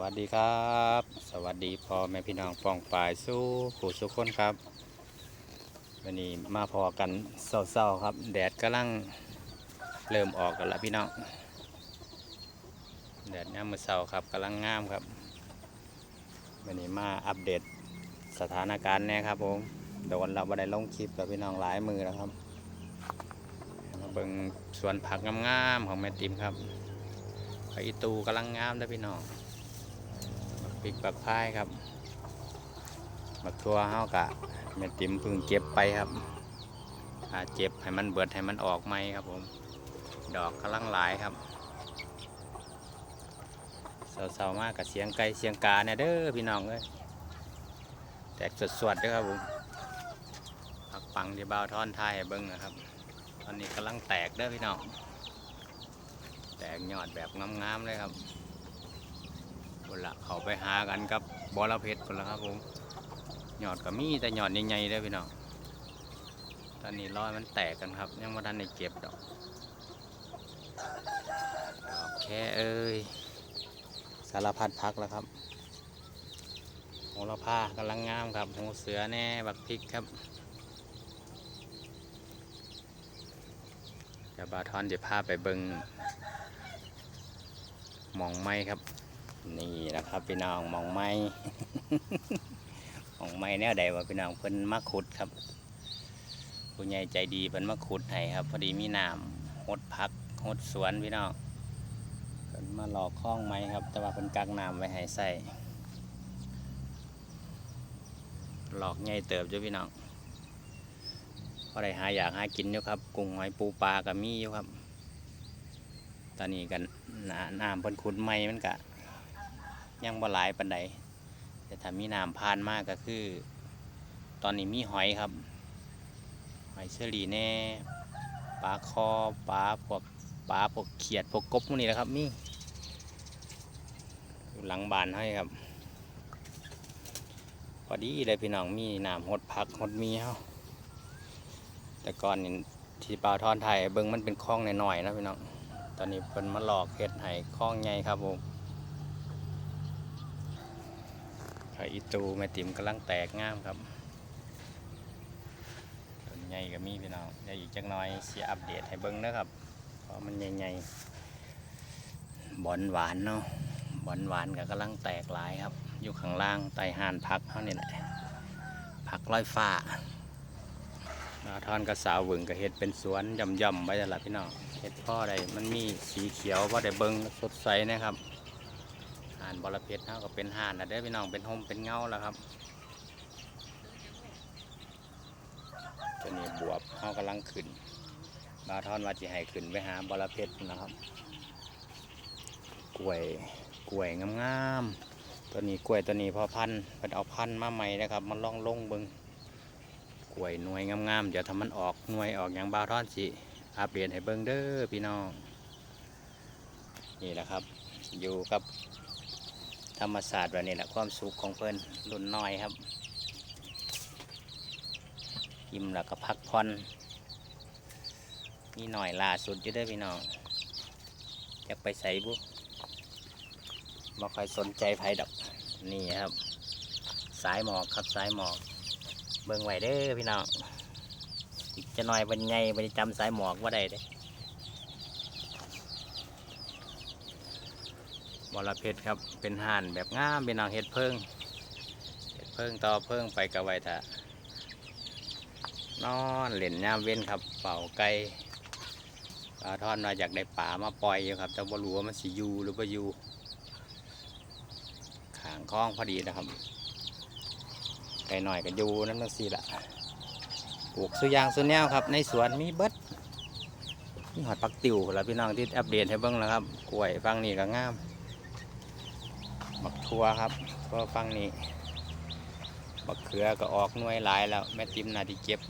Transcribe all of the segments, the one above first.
วัสดีครับ สวัสดีพ่อแม่พี่น้องปองปายสู้ผู้สุขคนครับวันนี้มาพอกันเศร้าๆครับ แดดกำลังเริ่มออกกันแล้วพี่น้องแดดย่ามมือเศร้าครับกำลังงามครับวันนี้มาอัปเดตสถานการณ์แน่ครับผมโดนเราบันได้ลงคลิปกับพี่น้องหลายมือแล้วครับมาเบิ่งสวนผักงามๆของแม่ติมครับไผ่ตูกำลังงามเด้พี่น้อง บักปิกบักพายครับบักทัวเฮากะแม่ติ๋มพึ่งเก็บไปครับถ้าเจ็บให้มันเบิดให้มันออกไหมครับผม ดอกกำลังหลายครับเศร้าๆมากกับเสียงไก่เสียงกาเนี่ยเด้อพี่น้องเอ้ยแตกสดๆด้อครับผมผักปังที่บ่าวทอนไทายเบิ้งนะครับ ตอนนี้กำลังแตกเด้อพี่น้อง แตกยอดแบบงามๆเลยครับ คนละเขาไปหากันกับบอระเพ็ดคนละครับผมหยอดก็มีแต่หยอดใหญ่ๆเลยพี่น้องตอนนี้ร้อยมันแตกกันครับ ยังไม่ทันได้เก็บดอกดอกแค่เอ้ยสารพัดพักแล้วครับโหระพากำลังงามครับหูเสือแน่บักพริกครับเดี๋ยวบาทอนจะพาไปเบิงมองไม้ครับ นี่นะครับพี่น้องมองไม้มองไม้แนวใดวะพี่น้องเพิ่นมาขุดครับผู้ใหญ่ใจดีเพิ่นมาขุดให้ครับ พอดีมีน้ำหดพักหดสวนพี่น้องเพิ่นมาหลอกคล้องไม้ครับ แต่ว่าเพิ่นกักน้ำไว้ให้ใส่หลอกใหญ่เติบอยู่พี่น้องพอได้หาอยากหากินอยู่ครับกุ้งหอยปูปลาก็มีอยู่ครับ ตอนนี้กันน้ำเพิ่นขุดใหม่มันกะ ยังบ่หลายปานใดแต่ถ้ามีน้ำผ่านมากก็คือ ตอนนี้มีหอยครับ หอยเชอรี่แน่ปลาคอปลาพวกปลาพวกเขียดพวกกบพวกนี้แหละครับมีอยู่หลังบานให้ครับพอดีเลยพี่น้องมีน้ำหดผักหดมีเฮาแต่ก่อนนี่ที่ปลาทอนไทยเบิ่งมันเป็นคลองหน่อยๆนะพี่น้องตอนนี้เพิ่นมาหลอกเฮ็ดให้คลองใหญ่ครับผม ไข่อีตูแม่ติ๋มกำลังแตกงามครับต้นใหญ่ก็มีพี่น้องเดี๋ยวอีกจักหน้อยเสียอัปเดตให้เบิ่งนะครับเพราะมันใหญ่ๆบอนหวานเนาะบอนหวานก็กำลังแตกหลายครับ อยู่ข้างล่างใต้หานพักเขานี่แหละพักลอยฟ้านาทอนกับสาวหวึงก็เฮ็ดเป็นสวนย่ำๆไว้แต่นละพี่น้องเห็ดพ่อใดมันมีสีเขียวพ่อได้เบิ้งสดใสนะครับานบอระเพ็ดเท่าก็เป็นห่านนะเด้อพี่น้องเป็นห่มเป็นเงาแล้วครับตัวนี้บวบเขากำลังขึ้นบาทอนว่าจะให้ขึ้นไปหาบอระเพ็ดนะครับ กล้วยกล้วยงามๆตัวนี้กล้วยตัวนี้พอพันธุ์เป็นเอาพันธุ์มาใหม่นะครับ มันล่องลงเบิงกล้วยหน่วยงามๆเดี๋ยวทำมันออกหน่วยออกอย่างบาทอนสิอัปเดตให้เบิงเด้อพี่น้องนี่แหละครับ อยู่กับ ธรรมศาสตร์วันนี้แหละความสุขของเพิ่นรุ่นน้อยครับยิ้มแล้วก็พักผ่อนนี่หน่อยล่าสุดอยู่ด้อพี่น้องอยากไปใส่บุบ่ค่อยสนใจไผดอกนี่ครับ สายหมอกครับสายหมอก เบิ่งไว้เด้อพี่น้องอีกจะหน่อยเป็นไงไปจำสายหมอกว่าได้เด้บอ ระเพ็ดครับ เป็นห่านแบบง่ามเป็นนางเห็ดเพิ่งเห็ดเพิ่งต่อเพิ่งไปกับไวทะนอนเล่นยามเว้นครับเป่าไก่ปลาทอนมาอยากได้ป่ามาปล่อยอยู่ครับแต่บ่รู้ว่ามันสิยูหรือบ่ยู่ขางคล้องพอดีนะครับไก่หน่อยก็อยู่นั่นนั่นสิละปลูกสุยางสุแนวครับ ในสวนมีเบิดมีหอดปักติวแล้วพี่น้องที่อัปเดตให้เบิ้งแล้วครับกล้วยฟังนี่ก็งาม ทัวครับก็ฟังนี่บักเขือก็ออกหน่วยหลายแล้วแม่ติมน่าที่เก็บ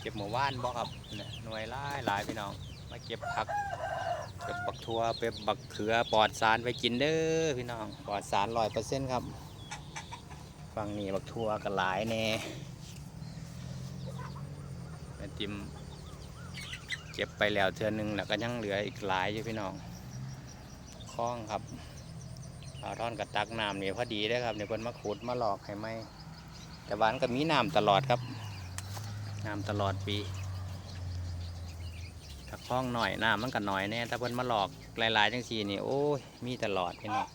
เก็บหมู่ว่านบ่ครับเนี่ยหน่วยหลายหลายพี่น้องมาเก็บผักเก็บบักทัวเก็บบักเขือปลอดสารไปกินเด้อพี่น้องปลอดสารร้อยเปอร์เซ็นต์ครับฟังนี่บักทัวก็หลายแน่แม่ติมเก็บไปแล้วเทือหนึงแล้วก็ยังเหลืออีกหลายอยู่พี่น้องคล้องครับ ปลาท่อนกับตักน้ำนี่พอดีได้ครับเนี่ยเพิ่นมาขุดมาหลอกให้ไหมแต่บ้านก็มีน้ำตลอดครับน้ำตลอดปีถ้าคล้องหน่อยน้ำมันก็หน่อยแน่ถ้าเพิ่นมาหลอกหลายๆจังสีนี่โอ้ยมีตลอดพี่น้อง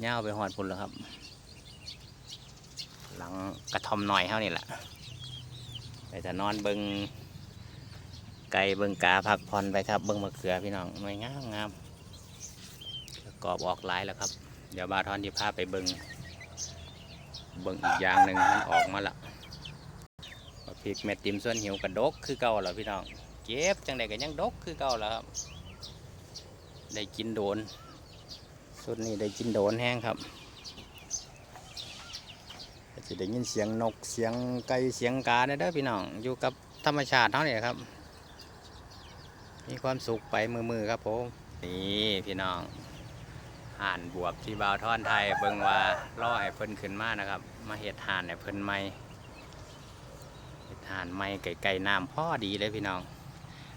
เงาวไปหอดพุ่นแล้วครับ หลังกระทอมหน่อยเท่านี่แหละไปจะนอนเบิง ไก่เบิงกาพักผ่อนไปครับเบิงมะเขือพี่น้องหน่วยงามงามกรอบออกลายแล้วครับ เดี๋ยวบาทอนที่พาไปเบิงเบิงอีกอย่างหนึ่งมันออกมาละพริกเม็ดติมส่วนหิวกระดกคือเก่าแล้วพี่น้องเก็บจังใดก็ยังดกคือเก่าแล้วครับ ได้กินโดนสุดนี้ได้กินโดนแห้งครับจะได้ยินเสียงนกเสียงไก่เสียงกาเด้เด้อพี่น้องอยู่กับธรรมชาติเท่านี้ครับ มีความสุขไปมือมือๆครับผมนี่พี่น้องห่านบวบที่บาวท่อนไทยเบิ่งว่าล่อให้เพิ่นขึ้นมานะครับ มาเห็ดห่านให้เพิ่นไม่เห็ดห่านไม่ไก่ไก่น้ำพ่อดีเลยพี่น้อง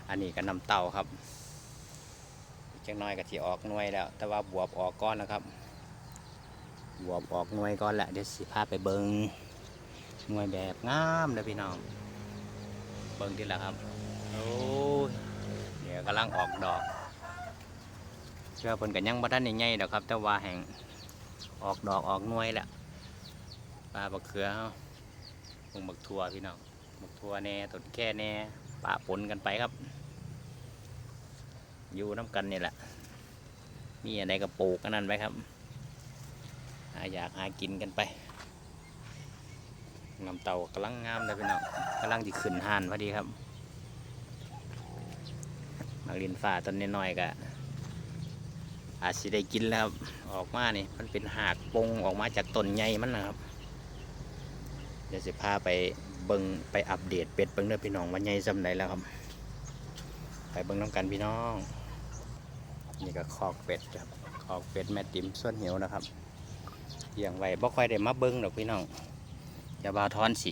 อันนี้ก็น้ำเต่าครับจังน้อยก็ที่ออกหน่วยแล้ว แต่ว่าบวบออกก้อนแล้วครับบวบออกหน่วยก่อนแหละเดี๋ยวสิพาไปเบิงหน่วยแบบงามเลยพี่น้อง เบิงที่ละครับโอ้ ดี๋ยวกำลังออกดอกเชื่อเพิ่นกันยังบ่ทันใหญ่ๆดอกครับ แต่ว่าแห่งออกดอกออกหน่วยแหละปลาบักเขือเฮาพวกบักทัวพี่น้องบักทัวแน่ต้นแค่แน่ปะปนกันไปครับ อยู่น้ำกันนี่แหละ มีอะไรก็ปลูกอันนั้นไปครับหาอยากหากินกันไปน้ำเต่ากำลังงามเลยพี่น้องกำลังจะขึ้นห่านพอดีครับ มาลินฟ้าต้นน้อยๆก็อาจสิได้กินแล้วครับออกมานี่มันเป็นหากปงออกมาจากต้นใหญ่มันนะครับ เดี๋ยวสิพาไปเบิงไปอัปเดตเป็ดเบิงเด้อพี่น้องว่าใหญ่จำไหนแล้วครับ ไปเบิงน้ำกันพี่น้อง นี่ก็คอกเป็ดครับคอกเป็ดแม่ติ๋มส่วนเหวนะครับเลี้ยงไว้บ่ค่อยได้มาเบิ้งดอกพี่น้องอย่าบาทอนสิ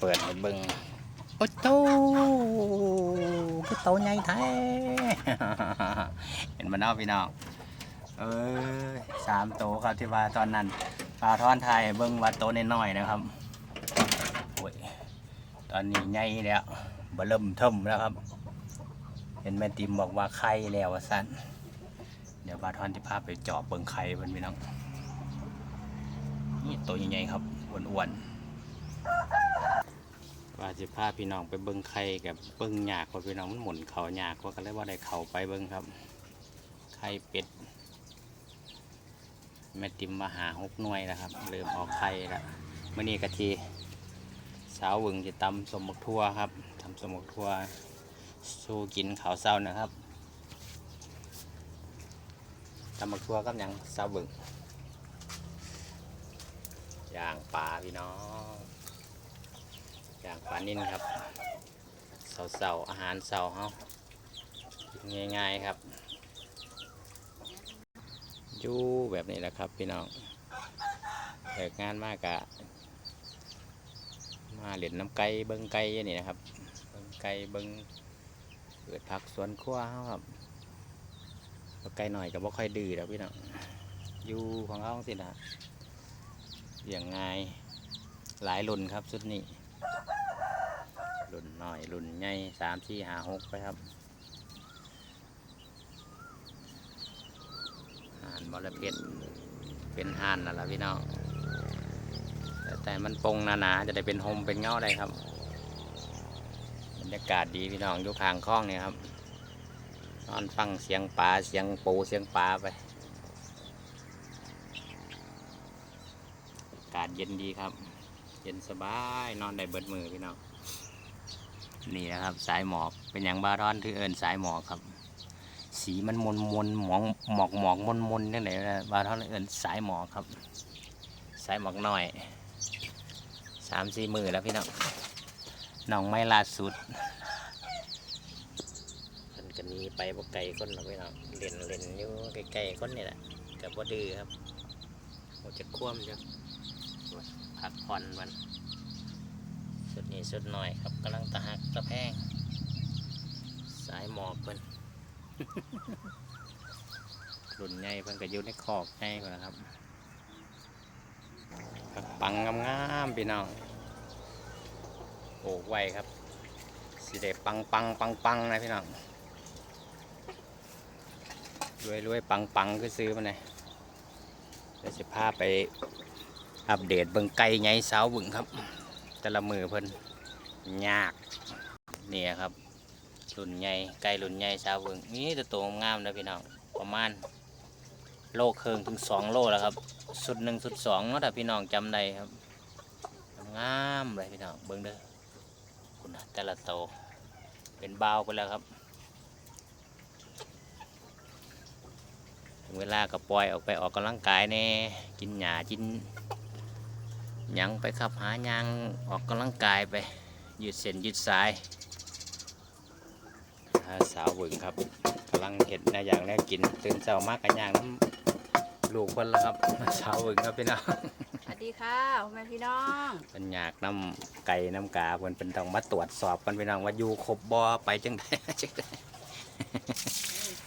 เปิดให้เบิ้ง โอ้โตคือโตใหญ่แท้เห็นมันเนาพี่น้องเอ้ยสามโตครับที่ว่าตอนนั้นบาวทอนไทยเบิ้งว่าโตน้อยๆนะครับโอ้ยตอนนี้ใหญ่แล้วบเริ่มเทิมแล้วครับ เห็นแม่ติมบอกว่าไข่แล้วสั้นเดี๋ยวบาทอนที่พาไปเจาะเบิ้งไข่เพิ่นพี่น้องนี่ตัวใหญ่ๆครับอ้วนๆ ว่าจะพาพี่น้องไปเบิ้งไข่กับเบิ้งหยากเพราพี่น้องมันหมุนเขาหยากว่าก็เลยว่าได้เขาไปเบิ้งครับ ไข่เป็ด แม่ติมมาหาหกหน่วยแล้วครับเริ่มออกไข่แล้วเมื่อนี้กะทีสาววึงจะตำสมบกทั่วครับทำสมบกทั่วสู้กินข้าวเศร้านะครับตำบักทั่วกับยังสาววึงย่างปลาพี่น้อง ย่างปลานิ่นครับเสาๆอาหารเสาเฮาง่ายๆครับอยู่แบบนี้แหละครับพี่น้องเลิกงานมากกะมาเล่นน้ำไก่เบิ้งไก่ยนี่นะครับ เบิ้งไก่เบิ้งเปิดผักสวนครัวเฮาครับแล้วไก่หน่อยก็บ่ค่อยดื้อแล้วพี่น้องอยู่ของเขาสินะอย่างง่ายหลายรุ่นครับชุดนี้ รุ่นหน่อยรุ่นใหญ่สามสี่ห้าหกไปครับห่านบอระเพ็ดเป็นห่านนั่นแหละพี่น้องแต่มันปงหนาๆจะได้เป็นโฮมเป็นเงาได้ครับบรรยากาศดีพี่น้องอยู่ข้างคลองเนี่ยครับนอนฟังเสียงปลาเสียงปูเสียงปลาไปอากาศเย็นดีครับ เย็นสบายนอนได้เบิดมือพี่น้อง นี่นะครับ สายหมอกเป็นอย่างบาทอนที่เอิญสายหมอกครับ สีมันมนมนหมองหมอกหมอกมนมนยังไงนะบาทอนเอิญสายหมอกครับ สายหมอกหน้อยสามสี่มือแล้วพี่น้องน้องไม่ล่าสุดมันก็หนีไปบกไก่คนหรอกพี่น้องเล่นเล่นอยู่ไกลๆคนนี่แหละกับว่าดื้อครับโอจะคว่ำจะพักผ่อนมัน สุดนี้สุดหน่อยครับกำลังตะหักตะแพง สายหมอกเพิ่นรุ่นใหญ่เพิ่นก็อยู่ในคอกใหญ่กว่านะครับปังงามๆพี่น้องปลูกไว้ครับสิได้ปังปังปังปังนะพี่น้องรวยรวยปังปังคือซื้อมาเลยเดี๋ยวจะพาไปอัปเดตเบิ่งไก่ใหญ่สาวบึงครับ แต่ละมือเพิ่นยากเนี่ยครับรุ่นใหญ่ไก่รุ่นใหญ่สาวบึงนี่แต่ตัวงามนะพี่น้องประมาณโลเคิงถึงสองโลแล้วครับ สุดหนึ่งสุดสองเนาะถ้าพี่น้องจำได้ครับงามเลยพี่น้องเบิ่งเด้อคุณนะแต่ละโตเป็นเบาไปแล้วครับเวลาก็ปล่อยออกไปออกกำลังกายแน่กินหญ้ากิน ยังไปขับหาหยังออกกำลังกายไปยืดเส้นยืดสายอ่าสาวเบึงครับกำลังเห็ดแนวอย่างแนวกินตื่นเช้ามากกันย่างน้ำลูกคนละครับสาวเบึงครับพี่น้องสวัสดีค่ะพ่อแม่พี่น้องเป็นอยากน้ำไก่น้ำกาเพิ่นเป็นต้องมาตรวจสอบกันพี่น้องว่าอยู่ครบบ่ไปจังไดจังได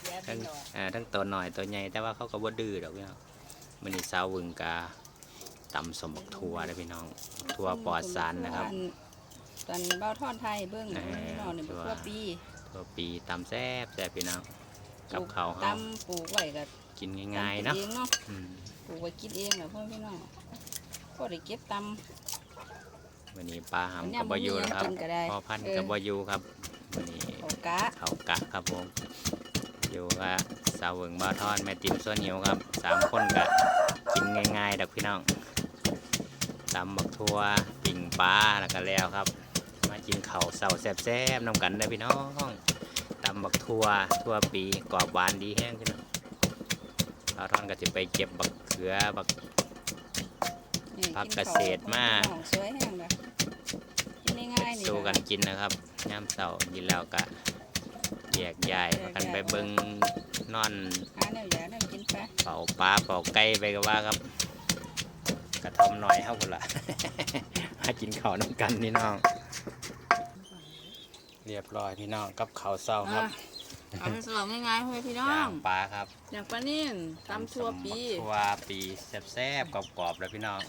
เสียทั้งพี่น้องอ่าทั้งตัวหน่อยตัวใหญ่แต่ว่าเขาก็บ่ดื้อดอกพี่น้องมื้อนี้สาวเบึงกา ตำสมบักทัวเด้อพี่น้องบักทัวปลอดสารนะครับ ตอนเบ้าทอดไทยเบิ้งเออพี่น้องเนี่ยเป็นตัวตัวปีทัวปีตำแซ่บแซ่บพี่น้องกับข้าวเฮาตำปลูกไว้กับกินง่ายๆเนาะเองเนาะอืมปลูกไว้กินเองแหละพ่อพี่น้องก็ได้เก็บตวันนี้ปลาำหำกับบอยู่นะครับกินก็ได้พอพันธุ์เออ กับบอยู่ครับวันนี้เอากะเขากะครับผมอยู่กับสาวเวิงบาทอนแม่ติ๋มส่วนหิวครับสามคนกะกินง่ายๆดักพี่น้อง ตำบักทัวปิ่งปลาแล้วก็แล้วครับ มากินข้าวเสาแซ่บๆน้ำกันได้อพี่น้องตำบักทัวทัวปีกรอบหวานดีแห้งพี่น้องบาทอนก็จะไปเก็บบักเขือบักนี่ผักนข้วเกษตรมาพี่น้องสวยแห้งเลยกินง่ายๆนี่สู้กันล่ะกินนะครับย่ามเสากินแล้วก็แยกย้ายพากันไปเบิงนอนหาแนวอยากแนวกินไปเป่าปลาเป่าไก่ไปก็ว่าครับ กระทอมหน่อยเท่ากันละมากินข้าวน้ำกันพี่น้อง เรียบร้อยพี่น้องกับข้าวเศร้าครับเอาไปสลับง่ายๆพ่อแม่พี่น้อย่างปลาครับอย่างปลานิ่นตำทั่วปีทั่วปีแซ่บๆกรอบๆแล้วพี่น้อง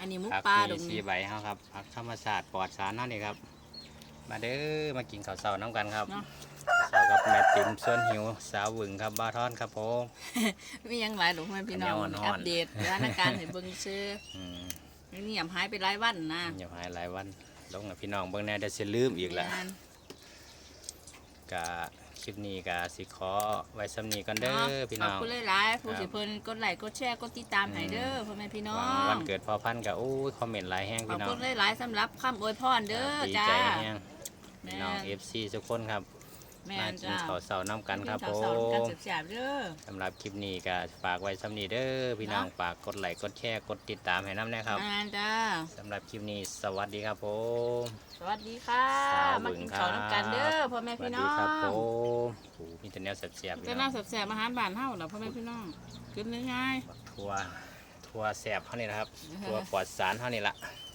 อันนี้มุกผักปลามีดงสีนี้ใบเฮาครับผักธรรมศาสตร์ปลอดสารนั่นเองครับ มาเด้อมากินข้าวเศร้าน้ำกันครับเนาะ สาวกับแม่ติ๋มส่วนหิว สาวหวึงครับบ้าทอนครับผม มีหยังหลายดอกพ่อแม่พี่น้องอันนี้อ่อนๆ อัปเดตสถานการณ์ให้เบิ่งซื่ออืมนี่ยามหายไปหลายวันนะอย่าหายหลายวันลงกับพี่น้องเบิ่งแน่เดี๋ยวสิลืมอีกละงานกะคลิปนี้กะสิขอไว้สำนีกันเด้อเนาะพี่ขน้อบอง คุณหลายๆผู้ครับสิเพิ่นกดไลค์กดแชร์กดติดตามให้เด้อพ่อแม่พี่น้อหวังงวันเกิดพอพันธุ์กะอู้ยคอมเมนต์หลายแห้งขอบพี่น้อคุงณหลายๆสำหรับคำอวยพรเด้อดีจ้า ใจแห้งแม่พี่น้องน FC ทุกคนครับ แม่มานกินจ้าข้าวเสาน้ำกันครับผกิข้าวสารกันมแซ่บๆเด้อสำหรับคลิปนี้ก็ฝากไว้สำนีเด้อพี่น้องเนาะฝากกดไลค์กดแชร์กดติดตามให้น้ำนะครับแม่นจ้า สำหรับคลิปนี้สวัสดีครับผม สวัสดีค่ะ สาวมาบึงกินครับข้าวน้ำกันเด้อพ่อแม่สวัพี่สน้ดีองครับผมโอ้มีแต่แนวแซ่บๆพี่จะน้น่าองแซ่บๆอาหารบ้านเฮาล่ะพ่อแม่พี่น้องกินง่ายทัวทัวแสบเท่านี้นะครับๆทัวปลอดสารเท่านี้ละเ